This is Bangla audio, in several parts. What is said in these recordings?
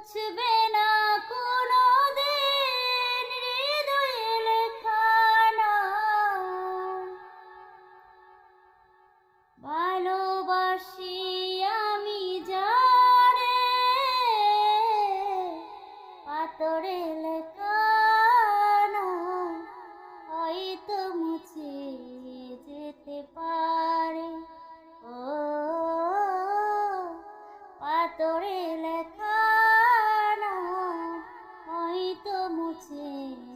মুছবে না কোনো দিন হৃদয়ে লেখানা ভালোবাসি আমি জানে পাতরে লেখানা হয়তো মুছে যেতে পারে। ও পাতরে লেখা 的母亲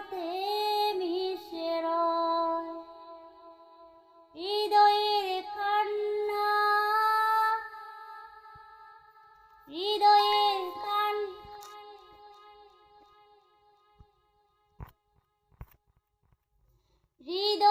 সাথে মিশে রয়। হৃদয়ের কান্না হৃদয়ের কান হৃদয়